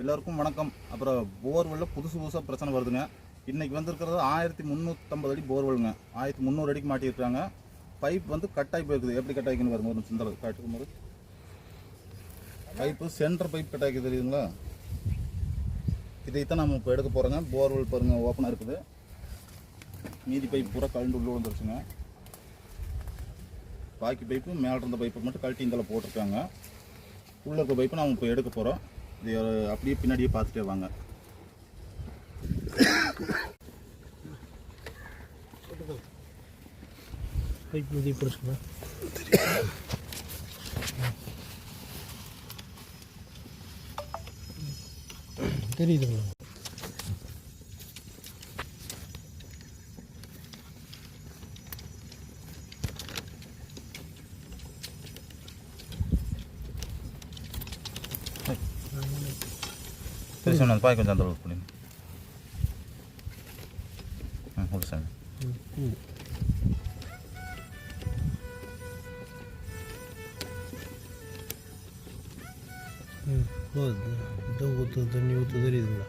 எல்லாருக்கும் வணக்கம். அப்புறம் போர்வெல்லில் புதுசு புதுசாக பிரச்சனை வருதுங்க. இன்றைக்கி வந்திருக்கிறது ஆயிரத்தி முந்நூற்றம்பது அடி போர்வெல்ங்க. ஆயிரத்தி முந்நூறு அடிக்கு மாட்டியிருக்காங்க. பைப் வந்து கட்டாகி போயிருக்குது. எப்படி கட்டாயிக்குன்னு வரும்போது ஒரு சிந்தளவு காட்டுக்கும் போது பைப்பு சென்டர் பைப் கட்டாய்க்கு தெரியுதுங்களா? இதைத்தான் நம்ம இப்போ எடுக்க போகிறோங்க போர்வெல் பாருங்கள் ஓப்பனாக இருக்குது. மீதி பைப் பூரா கழண்டு உள்ளே வந்துருச்சுங்க பாக்கி பைப்பு மேலே இருந்த பைப்பு மட்டும் கழட்டி இந்த போட்டிருக்காங்க. உள்ள இருக்க பைப்பு நம்ம இப்போ எடுக்க போகிறோம் இது அப்படியே பின்னாடியே பார்த்துட்டே வாங்க. தெரியுதுங்களா சரி சார் பாய் கொஞ்சம் அந்த அளவுக்கு பிடிங்க ம் ஓகே சார் ம் ம் போதும் இதோ ஊற்று தண்ணி ஊற்று தெரியுதுங்களா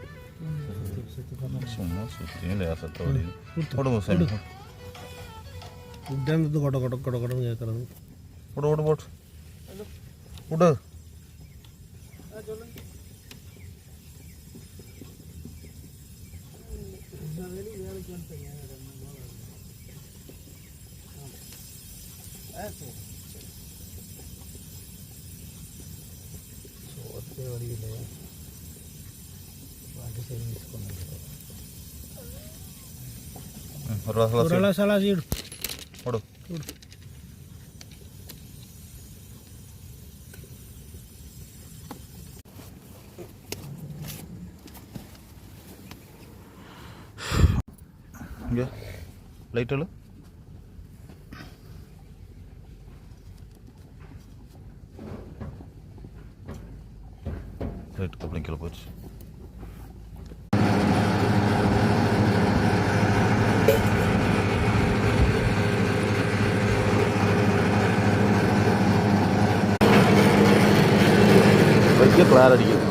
சும்மா சுற்றி லேசத்தை வடியுது விடுங்க சார் உட்காந்து கொட்ட கொட்ட கொட்ட கொட்டன்னு கேட்குறது விடு விடு விடு சொல்லுங்க வேலைக்கு வந்துட்டேங்க ஆ சரி சரி சோத்தே வழியில் வாட்டி சரி மிஸ் ஒரு ரசலாசி விடு விடு விடு ലൈറ്റുകൾ ലൈറ്റ് കപ്ലിങ്ങിൽ പോയി വലിയ ക്ലാരടിക്കും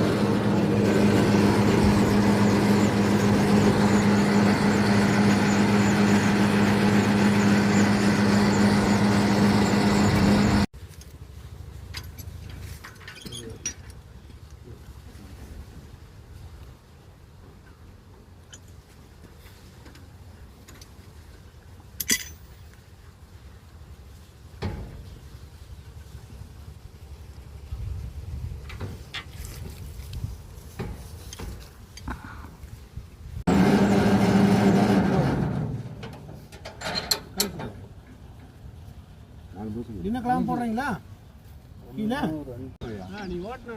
என்ன கிளாம் போடுறீங்களா? கீழே? நீ ஓட்டின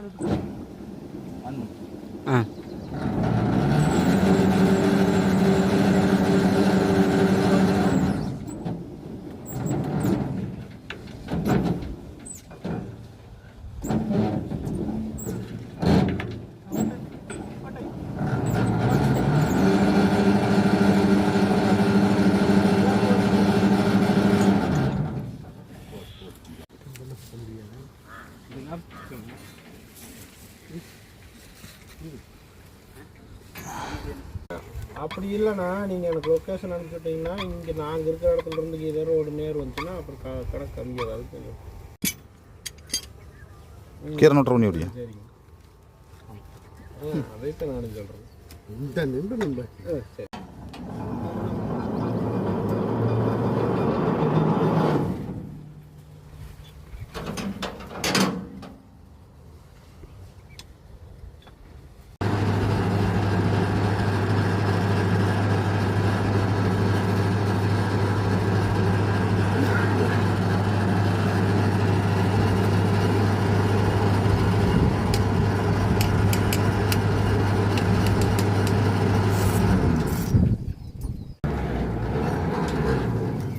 அப்படி இல்லைண்ணா நீங்கள் எனக்கு லொக்கேஷன் அனுப்பிச்சுட்டீங்கன்னா இங்கே நாங்கள் இருக்கிற இடத்துல இருந்து இதே ரோடு நேர் வந்துச்சுன்னா அப்புறம் க கணக்கு கம்மி ஏதாவது கொஞ்சம் கீரை நோட்டுற பண்ணி விடியா சரிங்க. அதைத்தான் நானும் சொல்கிறேன் இந்த நின்று நம்ம சரி.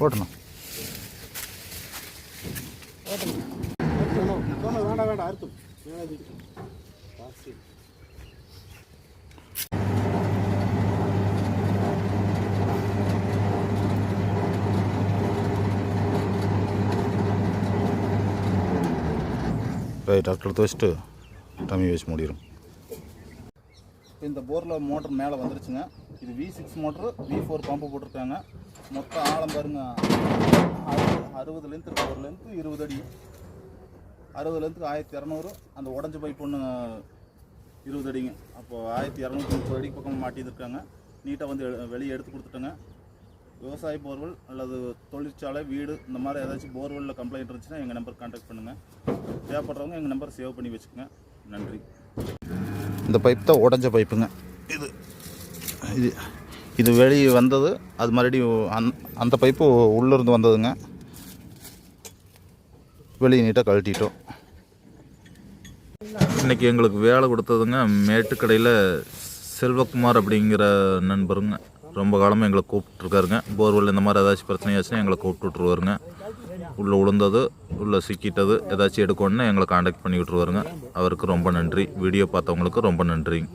ஓட்டணும் ரைட் டாக்டர் துவச்சிட்டு டம்மி வச்சு முடிடும் இந்த போரில் மோட்டர் மேலே வந்துருச்சுங்க. இது V six motor V four பாம்பு போட்டிருக்காங்க. மொத்தம் ஆழம் பாருங்க. அறுபது அறுபது லென்த் ஒரு லென்த்து இருபது அடி. அறுபது லென்த்துக்கு ஆயிரத்தி இரநூறு. அந்த உடஞ்ச பைப் ஒன்று இருபது அடிங்க. அப்போது ஆயிரத்தி இரநூத்தி முப்பது அடிக்கு பக்கம் மாட்டியிருக்காங்க. நீட்டாக வந்து எ- வெளியே எடுத்து கொடுத்துட்டோங்க. விவசாய போர்வெல் அல்லது தொழிற்சாலை வீடு இந்த மாதிரி ஏதாச்சும் போர்வெல்லில் கம்ப்ளைண்ட் இருந்துச்சுன்னா எங்கள் நம்பர் கான்டாக்ட் பண்ணுங்கள் தேவைப்படுறவங்க எங்கள் நம்பர் சேவ் பண்ணி வச்சுக்கோங்க. நன்றி. இந்த பைப் தான் உடஞ்ச பைப்புங்க இது. இது. இது வெளியே வந்தது. அது மறுபடியும் அந் அந்த பைப்பு உள்ளேருந்து வந்ததுங்க. வெளியே நீட்டாக கழட்டிட்டோம். இன்றைக்கி எங்களுக்கு வேலை கொடுத்ததுங்க மேட்டுக்கடையில் செல்வகுமார் அப்படிங்கிற நண்பருங்க. ரொம்ப காலமாக எங்களை கூப்பிட்ருக்காருங்க போர்வெல் இந்த மாதிரி ஏதாச்சும் பிரச்சனையாச்சுன்னா எங்களை கூப்பிட்டு விட்ருவாருங்க உள்ளே விழுந்தது உள்ளே சிக்கிட்டது ஏதாச்சும் எடுக்கணுன்னு எங்களை காண்டாக்ட் பண்ணி விட்ருவாருங்க அவருக்கு ரொம்ப நன்றி. வீடியோ பார்த்தவங்களுக்கு ரொம்ப நன்றிங்க.